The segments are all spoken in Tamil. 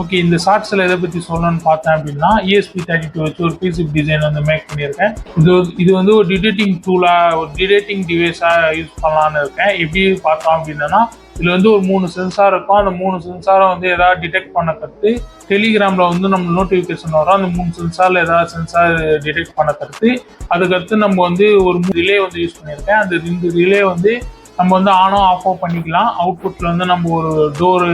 ஓகே இந்த ஷார்ட்ஸில் எதை பற்றி சொல்லணும்னு பார்த்தேன் அப்படின்னா இஎஸ்பி தேர்ட்டி டூ வச்சு ஒரு பிசிப் டிசைன் வந்து மேக் பண்ணியிருக்கேன். இது இது வந்து ஒரு டிடேட்டிங் டூலாக ஒரு டிடேட்டிங் டிவைஸாக யூஸ் பண்ணலான்னு இருக்கேன். எப்படி பார்த்தோம் அப்படின்னா இதில் வந்து ஒரு மூணு சென்சார் இருக்கும். அந்த மூணு சென்சாரை வந்து எதாவது டிடெக்ட் பண்ண கற்று டெலிகிராமில் வந்து நம்ம நோட்டிஃபிகேஷன் வரும். அந்த மூணு சென்சாரில் ஏதாவது சென்சார் டிடெக்ட் பண்ண கற்று அதுக்கடுத்து நம்ம வந்து ஒரு ரிலே வந்து யூஸ் பண்ணியிருக்கேன். அந்த ரெண்டு ரிலே வந்து நம்ம வந்து ஆனோ ஆஃபோ பண்ணிக்கலாம். அவுட்புட்டில் வந்து நம்ம ஒரு டோரு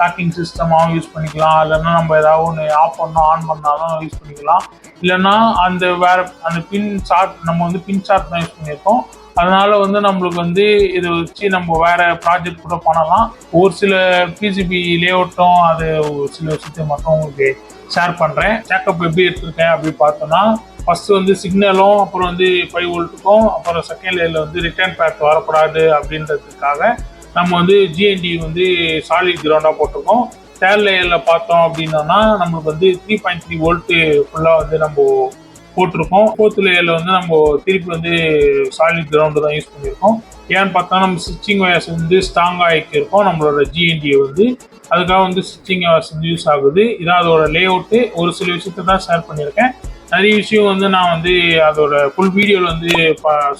ட்ராக்கிங் சிஸ்டமாகவும் யூஸ் பண்ணிக்கலாம். இல்லைன்னா நம்ம ஏதாவது ஒன்று ஆஃப் பண்ணோம் ஆன் பண்ணாலும் யூஸ் பண்ணிக்கலாம். இல்லைன்னா அந்த வேற அந்த பின் சார்ட் நம்ம வந்து பின் சார்ட் தான் யூஸ் பண்ணியிருக்கோம். அதனால வந்து நம்மளுக்கு வந்து இதை வச்சு நம்ம வேற ப்ராஜெக்ட் கூட பண்ணலாம். ஒரு சில பிசிபி லேஅவுட்டும் அது ஒரு சில விஷயத்தை மட்டும் உங்களுக்கு ஷேர் பண்ணுறேன் சேக்கப் எப்படி எடுத்திருக்கேன் அப்படி பார்த்தோன்னா ஃபஸ்ட்டு வந்து சிக்னலும் அப்புறம் வந்து ஃபைவ் வோல்ட்டுக்கும் அப்புறம் செகண்ட் லேயரில் வந்து ரிட்டர்ன் பேக் வரக்கூடாது அப்படின்றதுக்காக நம்ம வந்து ஜிஎன்டி வந்து சாலிட் கிரவுண்டாக போட்டிருக்கோம். தேர்ட் லேயரில் பார்த்தோம் அப்படின்னா நம்மளுக்கு வந்து த்ரீ பாயிண்ட் த்ரீ வோல்ட்டு ஃபுல்லாக வந்து நம்ம போட்டிருக்கோம். ஃபோர்த் லேயரில் வந்து நம்ம திருப்பி வந்து சாலிட் கிரவுண்டு தான் யூஸ் பண்ணியிருக்கோம். ஏன்னு பார்த்தா நம்ம ஸ்டிச்சிங் வயர்ஸ் வந்து ஸ்ட்ராங்காக ஆகியிருக்கோம் நம்மளோட ஜிஎன்டியை வந்து. அதுக்காக வந்து ஸ்டிச்சிங் வயர்ஸ் வந்து யூஸ் ஆகுது. இதான் அதோட லே அவுட்டு ஒரு சில விஷயத்தை தான் ஷேர் பண்ணியிருக்கேன். நிறைய விஷயம் வந்து நான் வந்து அதோட ஃபுல் வீடியோவில் வந்து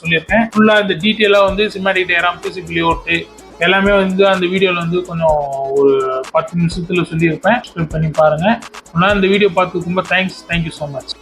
சொல்லியிருக்கேன். ஃபுல்லாக இந்த டீட்டெயிலாக வந்து சினிமாட்டிக் டயராம் பிசிபி லே அவுட்டு எல்லாமே வந்து அந்த வீடியோவில் வந்து கொஞ்சம் ஒரு பத்து நிமிஷத்தில் சொல்லியிருப்பேன். சப்ஸ்கிரைப் பண்ணி பாருங்கள் முன்னாடி அந்த வீடியோ பார்த்து ரொம்ப தேங்க்ஸ் தேங்க்யூ ஸோ மச்